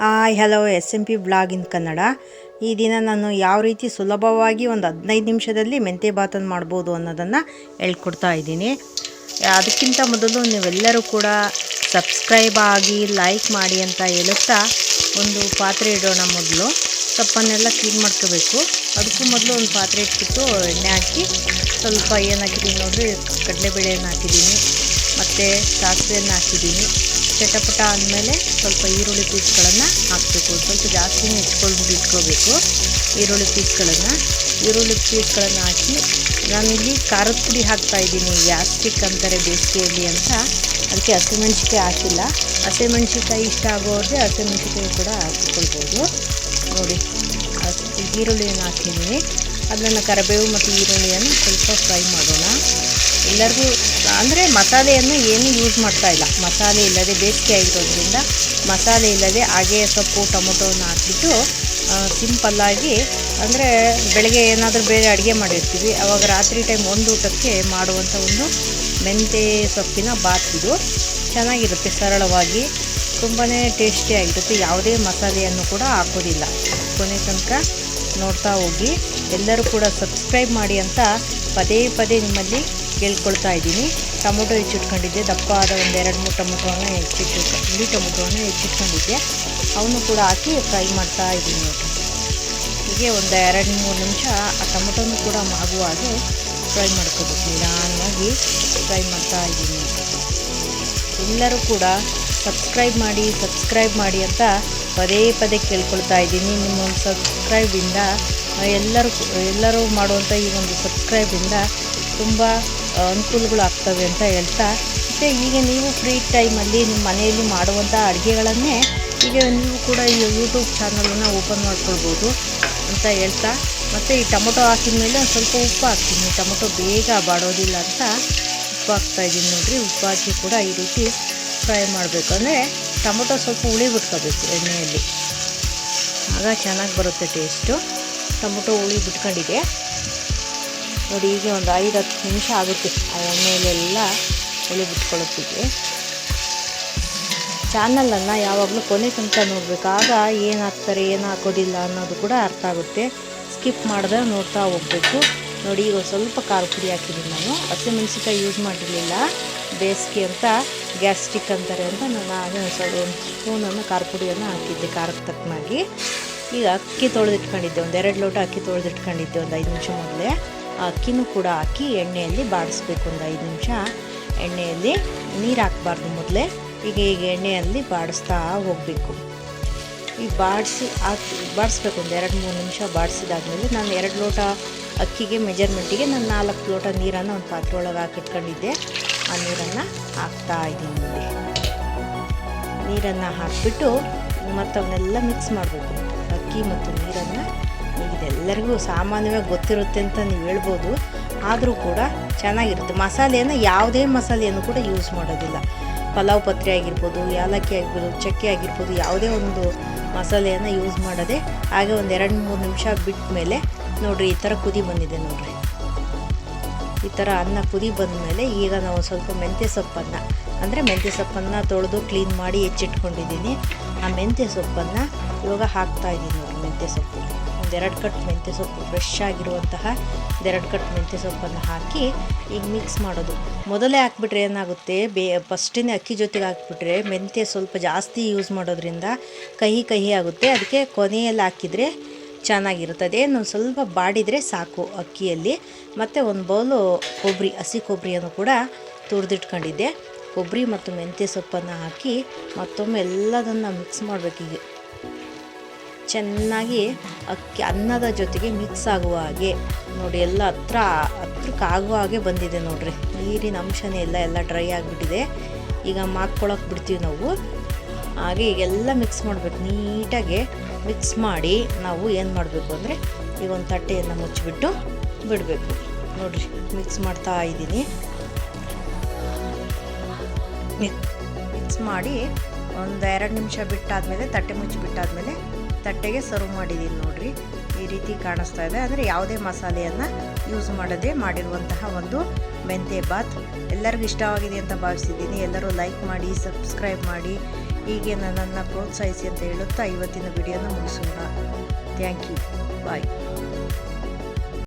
Hi hello S M P blog in Kannada ಈ ದಿನ ನಾನು ಯಾವ ರೀತಿ ಸುಲಭವಾಗಿ ಒಂದು ಹದಿನೈದು ನಿಮಿಷದಲ್ಲಿ ಮೆಂತೆ ಬಾತನ್ನು ಮಾಡ್ಬೋದು ಅನ್ನೋದನ್ನು ಹೇಳ್ಕೊಡ್ತಾ ಇದ್ದೀನಿ. ಅದಕ್ಕಿಂತ ಮೊದಲು ನೀವೆಲ್ಲರೂ ಕೂಡ ಸಬ್ಸ್ಕ್ರೈಬ್ ಆಗಿ ಲೈಕ್ ಮಾಡಿ ಅಂತ ಹೇಳುತ್ತಾ ಒಂದು ಪಾತ್ರೆ ಇಡೋಣ ಮೊದಲು. ಸೊಪ್ಪನ್ನೆಲ್ಲ ಕ್ಲೀನ್ ಮಾಡ್ಕೋಬೇಕು. ಅದಕ್ಕೂ ಮೊದಲು ಒಂದು ಪಾತ್ರೆ ಇಟ್ಬಿಟ್ಟು ಎಣ್ಣೆ ಹಾಕಿ ಸ್ವಲ್ಪ ಏನು ಹಾಕಿದ್ದೀನಿ ನೋಡಿದ್ರೆ ಕಡಲೆಬೇಳೆಯನ್ನು ಹಾಕಿದ್ದೀನಿ ಮತ್ತು ಸಾಸಿವೆಯನ್ನು ಹಾಕಿದ್ದೀನಿ ಚಟಪಟ ಆದಮೇಲೆ ಸ್ವಲ್ಪ ಈರುಳ್ಳಿ ಪೀಸ್ಗಳನ್ನು ಹಾಕಬೇಕು. ಸ್ವಲ್ಪ ಜಾಸ್ತಿನೇ ಹೆಚ್ಕೊಂಡು ಇಟ್ಕೋಬೇಕು ಈರುಳ್ಳಿ ಪೀಸ್ಗಳನ್ನು. ಈರುಳ್ಳಿ ಪೀಸ್ಗಳನ್ನು ಹಾಕಿ ನಾನಿಲ್ಲಿ ಖಾರದ ಪುಡಿ ಹಾಕ್ತಾ ಇದ್ದೀನಿ. ಗ್ಯಾಸ್ಟಿಕ್ ಅಂತಾರೆ ಬೇಸಿಗೆಯಲ್ಲಿ ಅಂತ. ಅದಕ್ಕೆ ಹಸಿಮೆಣ್ಸಿಕಾಯಿ ಹಾಕಿಲ್ಲ. ಹಸಿಮೆಣ್ಸಿಕಾಯಿ ಇಷ್ಟ ಆಗೋರಿಗೆ ಹಸಿಮೆಣ್ಸಿಕಾಯಿ ಕೂಡ ಹಾಕಿಕೊಳ್ಬೋದು. ನೋಡಿ ಈರುಳ್ಳಿಯನ್ನು ಹಾಕಿದ್ದೀನಿ. ಅದನ್ನು ಕರಿಬೇವು ಮತ್ತು ಈರುಳ್ಳಿಯನ್ನು ಸ್ವಲ್ಪ ಫ್ರೈ ಮಾಡೋಣ. ಎಲ್ಲರಿಗೂ ಅಂದರೆ ಮಸಾಲೆಯನ್ನು ಏನು ಯೂಸ್ ಮಾಡ್ತಾ ಇಲ್ಲ. ಮಸಾಲೆ ಇಲ್ಲದೆ ಬೇಸಿಗೆ ಆಗಿರೋದ್ರಿಂದ ಮಸಾಲೆ ಇಲ್ಲದೆ ಹಾಗೆ ಸೊಪ್ಪು, ಟೊಮೊಟೊವನ್ನು ಹಾಕಿಬಿಟ್ಟು ಸಿಂಪಲ್ಲಾಗಿ ಅಂದರೆ ಬೆಳಗ್ಗೆ ಏನಾದರೂ ಬೇರೆ ಅಡುಗೆ ಮಾಡಿರ್ತೀವಿ. ಅವಾಗ ರಾತ್ರಿ ಟೈಮ್ ಒಂದು ಊಟಕ್ಕೆ ಮಾಡುವಂಥ ಒಂದು ಮೆಂತೆ ಸೊಪ್ಪಿನ ಬಾತ್ ಇದು. ಚೆನ್ನಾಗಿರುತ್ತೆ ಸರಳವಾಗಿ. ತುಂಬಾ ಟೇಸ್ಟಿಯಾಗಿರುತ್ತೆ ಯಾವುದೇ ಮಸಾಲೆಯನ್ನು ಕೂಡ ಹಾಕೋದಿಲ್ಲ. ಕೊನೆ ತನಕ ನೋಡ್ತಾ ಹೋಗಿ. ಎಲ್ಲರೂ ಕೂಡ ಸಬ್ಸ್ಕ್ರೈಬ್ ಮಾಡಿ ಅಂತ ಪದೇ ಪದೇ ನಿಮ್ಮಲ್ಲಿ ಕೇಳ್ಕೊಳ್ತಾ ಇದ್ದೀನಿ. ಟೊಮೊಟೊ ಹೆಚ್ಚಿಟ್ಕೊಂಡಿದ್ದೆ. ದಪ್ಪ ಆದ ಒಂದು ಎರಡು ಮೂರು ಟೊಮೊಟೊನ ಹೆಚ್ಚಿಟ್ಟು ಇಡೀ ಟೊಮೊಟೊನ ಹೆಚ್ಚಿಟ್ಕೊಂಡಿದ್ದೆ. ಅವನು ಕೂಡ ಹಾಕಿ ಫ್ರೈ ಮಾಡ್ತಾ ಇದ್ದೀನಿ. ನೋಡಿ ಹೀಗೆ ಒಂದು ಎರಡು ಮೂರು ನಿಮಿಷ ಆ ಟೊಮೊಟೊನು ಕೂಡ ಮಾಗುವ ಹಾಗೆ ಫ್ರೈ ಮಾಡ್ಕೋಬೇಕು. ನಿಧಾನವಾಗಿ ಫ್ರೈ ಮಾಡ್ತಾ ಇದ್ದೀನಿ. ಎಲ್ಲರೂ ಕೂಡ ಸಬ್ಸ್ಕ್ರೈಬ್ ಮಾಡಿ ಸಬ್ಸ್ಕ್ರೈಬ್ ಮಾಡಿ ಅಂತ ಪದೇ ಪದೇ ಕೇಳ್ಕೊಳ್ತಾ ಇದ್ದೀನಿ. ನಿಮ್ಮ ಒಂದು ಸಬ್ಸ್ಕ್ರೈಬಿಂದ ಎಲ್ಲರೂ ಎಲ್ಲರೂ ಮಾಡುವಂಥ ಈ ಒಂದು ಸಬ್ಸ್ಕ್ರೈಬಿಂದ ತುಂಬ ಅನುಕೂಲಗಳು ಆಗ್ತವೆ ಅಂತ ಹೇಳ್ತಾ, ಮತ್ತು ಈಗ ನೀವು ಫ್ರೀ ಟೈಮಲ್ಲಿ ನಿಮ್ಮ ಮನೆಯಲ್ಲಿ ಮಾಡುವಂಥ ಅಡುಗೆಗಳನ್ನೇ ಈಗ ನೀವು ಕೂಡ ಈ ಯೂಟ್ಯೂಬ್ ಚಾನಲನ್ನು ಓಪನ್ ಮಾಡ್ಕೊಳ್ಬೋದು ಅಂತ ಹೇಳ್ತಾ, ಮತ್ತು ಈ ಟೊಮೊಟೊ ಹಾಕಿದ ಮೇಲೆ ಒಂದು ಸ್ವಲ್ಪ ಉಪ್ಪು ಹಾಕ್ತೀನಿ. ಟೊಮೊಟೊ ಬೇಗ ಬಾಡೋದಿಲ್ಲ ಅಂತ ಉಪ್ಪು ಹಾಕ್ತಾಯಿದ್ದೀನಿ ನೋಡಿರಿ. ಉಪ್ಪು ಹಾಕಿ ಕೂಡ ಈ ರೀತಿ ಫ್ರೈ ಮಾಡಬೇಕು. ಅಂದರೆ ಟೊಮೊಟೊ ಸ್ವಲ್ಪ ಹುಳಿ ಬಿಟ್ಕೋಬೇಕು ಎಣ್ಣೆಯಲ್ಲಿ. ಆಗ ಚೆನ್ನಾಗಿ ಬರುತ್ತೆ ಟೇಸ್ಟು ಟೊಮೊಟೊ ಹುಳಿ ಬಿಟ್ಕೊಂಡಿದೆ. ನೋಡಿ, ಈಗ ಒಂದು ಐದು ಹತ್ತು ನಿಮಿಷ ಆಗುತ್ತೆ. ಆ ಎಣ್ಣೆಯಲ್ಲೆಲ್ಲ ಎಲೆ ಬಿಟ್ಕೊಳ್ಳೋತ್ತಿಗೆ. ಚಾನಲನ್ನು ಯಾವಾಗಲೂ ಕೊನೆ ತನಕ ನೋಡಬೇಕು. ಆಗ ಏನು ಹಾಕ್ತಾರೆ ಏನು ಹಾಕೋದಿಲ್ಲ ಅನ್ನೋದು ಕೂಡ ಅರ್ಥ ಆಗುತ್ತೆ. ಸ್ಕಿಪ್ ಮಾಡಿದ್ರೆ ನೋಡ್ತಾ ಹೋಗಬೇಕು. ನೋಡಿ, ಈಗ ಸ್ವಲ್ಪ ಖಾರ ಪುಡಿ ಹಾಕಿದ್ದೀನಿ ನಾನು. ಹಸಿಮೆಣ್ಸಿಕಾಯಿ ಯೂಸ್ ಮಾಡಿರಲಿಲ್ಲ ಬೇಸಿಗೆ ಅಂತ ಗ್ಯಾಸ್ಟಿಕ್ ಅಂತಾರೆ ಅಂತ ನಾನು ಸ್ವಲ್ಪ ಒಂದು ಸ್ಪೂನನ್ನು ಖಾರ ಪುಡಿಯನ್ನು ಹಾಕಿದ್ದೆ ಖಾರಕ್ಕೆ ತಕ್ಕನಾಗಿ. ಈಗ ಅಕ್ಕಿ ತೊಳೆದಿಟ್ಕೊಂಡಿದ್ದೆ. ಒಂದು ಎರಡು ಲೋಟ ಅಕ್ಕಿ ತೊಳೆದಿಟ್ಕೊಂಡಿದ್ದೆ, ಒಂದು ಐದು ನಿಮಿಷ ಮೊದಲೇ. ಅಕ್ಕಿನೂ ಕೂಡ ಹಾಕಿ ಎಣ್ಣೆಯಲ್ಲಿ ಬಾಡಿಸ್ಬೇಕು ಒಂದು ಐದು ನಿಮಿಷ. ಎಣ್ಣೆಯಲ್ಲಿ ನೀರು ಹಾಕಬಾರ್ದು ಮೊದಲೇ. ಈಗ ಈಗ ಎಣ್ಣೆಯಲ್ಲಿ ಬಾಡಿಸ್ತಾ ಹೋಗಬೇಕು. ಈಗ ಬಾಡಿಸಿ ಹಾಕಿ, ಬಾಡಿಸ್ಬೇಕು ಒಂದು ಎರಡು ಮೂರು ನಿಮಿಷ ಬಾಡಿಸಿದಾದ್ಮೇಲೆ ನಾನು ಎರಡು ಲೋಟ ಅಕ್ಕಿಗೆ ಮೆಜರ್ಮೆಂಟಿಗೆ ನಾನು ನಾಲ್ಕು ಲೋಟ ನೀರನ್ನು ಒಂದು ಪಾತ್ರೆ ಒಳಗೆ ಹಾಕಿಟ್ಕೊಂಡಿದ್ದೆ. ಆ ನೀರನ್ನು ಹಾಕ್ತಾ ಇದ್ದೀನಿ ನೋಡಿ. ನೀರನ್ನು ಹಾಕಿಬಿಟ್ಟು ಮತ್ತು ಅವನ್ನೆಲ್ಲ ಮಿಕ್ಸ್ ಮಾಡಬೇಕು. ಅಕ್ಕಿ ಮತ್ತು ನೀರನ್ನು ಇದೆಲ್ಲರಿಗೂ ಸಾಮಾನ್ಯವಾಗಿ ಗೊತ್ತಿರುತ್ತೆ ಅಂತ ನೀವು ಹೇಳ್ಬೋದು. ಆದರೂ ಕೂಡ ಚೆನ್ನಾಗಿರುತ್ತೆ. ಮಸಾಲೆಯನ್ನು ಯಾವುದೇ ಮಸಾಲೆಯನ್ನು ಕೂಡ ಯೂಸ್ ಮಾಡೋದಿಲ್ಲ. ಪಲಾವ್ ಪತ್ರೆ ಆಗಿರ್ಬೋದು, ಏಲಕ್ಕಿ ಆಗಿರ್ಬೋದು, ಚಕ್ಕೆ ಆಗಿರ್ಬೋದು ಯಾವುದೇ ಒಂದು ಮಸಾಲೆಯನ್ನು ಯೂಸ್ ಮಾಡದೆ ಹಾಗೆ ಒಂದು ಎರಡು ಮೂರು ನಿಮಿಷ ಬಿಟ್ಟ ಮೇಲೆ ನೋಡಿರಿ ಈ ಥರ ಕುದಿ ಬಂದಿದೆ ನೋಡಿರಿ. ಈ ಥರ ಅನ್ನ ಕುದಿ ಬಂದ ಮೇಲೆ ಈಗ ನಾವು ಸ್ವಲ್ಪ ಮೆಂತ್ಯ ಸೊಪ್ಪನ್ನು, ಅಂದರೆ ಮೆಂತ್ಯ ಸೊಪ್ಪನ್ನು ತೊಳೆದು ಕ್ಲೀನ್ ಮಾಡಿ ಹೆಚ್ಚಿಟ್ಕೊಂಡಿದ್ದೀನಿ. ಆ ಮೆಂತ್ಯ ಸೊಪ್ಪನ್ನು ಇವಾಗ ಹಾಕ್ತಾ ಇದ್ದೀನಿ ಮೆಂತ್ಯ ಸೊಪ್ಪು ಒಂದೆರಡು ಕಟ್ ಮೆಂತ್ಯ ಸೊಪ್ಪು ಫ್ರೆಶ್ ಆಗಿರುವಂತಹ ಒಂದೆರಡು ಕಟ್ ಮೆಂತ್ಯ ಸೊಪ್ಪನ್ನು ಹಾಕಿ ಈಗ ಮಿಕ್ಸ್ ಮಾಡೋದು. ಮೊದಲೇ ಹಾಕ್ಬಿಟ್ರೆ ಏನಾಗುತ್ತೆ? ಬೇ ಫಸ್ಟಿನೇ ಅಕ್ಕಿ ಜೊತೆಗೆ ಹಾಕ್ಬಿಟ್ರೆ ಮೆಂತ್ಯ ಸ್ವಲ್ಪ ಜಾಸ್ತಿ ಯೂಸ್ ಮಾಡೋದ್ರಿಂದ ಕಹಿ ಕಹಿ ಆಗುತ್ತೆ. ಅದಕ್ಕೆ ಕೊನೆಯಲ್ಲಿ ಹಾಕಿದರೆ ಚೆನ್ನಾಗಿರುತ್ತೆ. ಅದೇನು ಸ್ವಲ್ಪ ಬಾಡಿದರೆ ಸಾಕು ಅಕ್ಕಿಯಲ್ಲಿ. ಮತ್ತು ಒಂದು ಬೌಲು ಕೊಬ್ಬರಿ ಹಸಿ ಕೊಬ್ಬರಿಯನ್ನು ಕೂಡ ತುರಿದಿಟ್ಕೊಂಡಿದ್ದೆ. ಕೊಬ್ಬರಿ ಮತ್ತು ಮೆಂತ್ಯ ಸೊಪ್ಪನ್ನು ಹಾಕಿ ಮತ್ತೊಮ್ಮೆ ಎಲ್ಲದನ್ನು ಮಿಕ್ಸ್ ಮಾಡಬೇಕೀಗ ಚೆನ್ನಾಗಿ ಅಕ್ಕಿ ಅನ್ನದ ಜೊತೆಗೆ ಮಿಕ್ಸ್ ಆಗುವ ಹಾಗೆ. ನೋಡಿ, ಎಲ್ಲ ಹತ್ರ, ಹತ್ರಕ್ಕೆ ಆಗುವ ಹಾಗೆ ಬಂದಿದೆ ನೋಡಿರಿ. ನೀರಿನ ಅಂಶನೇ ಎಲ್ಲ ಎಲ್ಲ ಡ್ರೈ ಆಗಿಬಿಟ್ಟಿದೆ. ಈಗ ಮಾಕ್ಕೊಳಕ್ಕೆ ಬಿಡ್ತೀವಿ ನಾವು. ಹಾಗೆ ಈಗೆಲ್ಲ ಮಿಕ್ಸ್ ಮಾಡಬೇಕು. ನೀಟಾಗಿ ಮಿಕ್ಸ್ ಮಾಡಿ ನಾವು ಏನು ಮಾಡಬೇಕು ಅಂದರೆ, ಈಗ ಒಂದು ತಟ್ಟೆಯನ್ನು ಮುಚ್ಚಿಬಿಟ್ಟು ಬಿಡಬೇಕು. ನೋಡಿರಿ ಮಿಕ್ಸ್ ಮಾಡ್ತಾ ಇದ್ದೀನಿ. ಮಿಕ್ಸ್ ಮಾಡಿ ಒಂದು ಎರಡು ನಿಮಿಷ ಬಿಟ್ಟಾದಮೇಲೆ, ತಟ್ಟೆ ಮುಚ್ಚಿಬಿಟ್ಟಾದಮೇಲೆ ತಟ್ಟೆಗೆ ಸರ್ವ್ ಮಾಡಿದ್ದೀನಿ ನೋಡಿರಿ. ಈ ರೀತಿ ಕಾಣಿಸ್ತಾ ಇದೆ. ಅಂದರೆ ಯಾವುದೇ ಮಸಾಲೆಯನ್ನು ಯೂಸ್ ಮಾಡದೆ ಮಾಡಿರುವಂತಹ ಒಂದು ಮೆಂತೆ ಬಾತ್ ಎಲ್ಲರಿಗೂ ಇಷ್ಟವಾಗಿದೆ ಅಂತ ಭಾವಿಸಿದ್ದೀನಿ. ಎಲ್ಲರೂ ಲೈಕ್ ಮಾಡಿ ಸಬ್ಸ್ಕ್ರೈಬ್ ಮಾಡಿ. ಹೀಗೆ ನನ್ನನ್ನು ಪ್ರೋತ್ಸಾಹಿಸಿ ಅಂತ ಹೇಳುತ್ತಾ ಇವತ್ತಿನ ವಿಡಿಯೋನ ಮುಗಿಸೋಣ. Thank you bye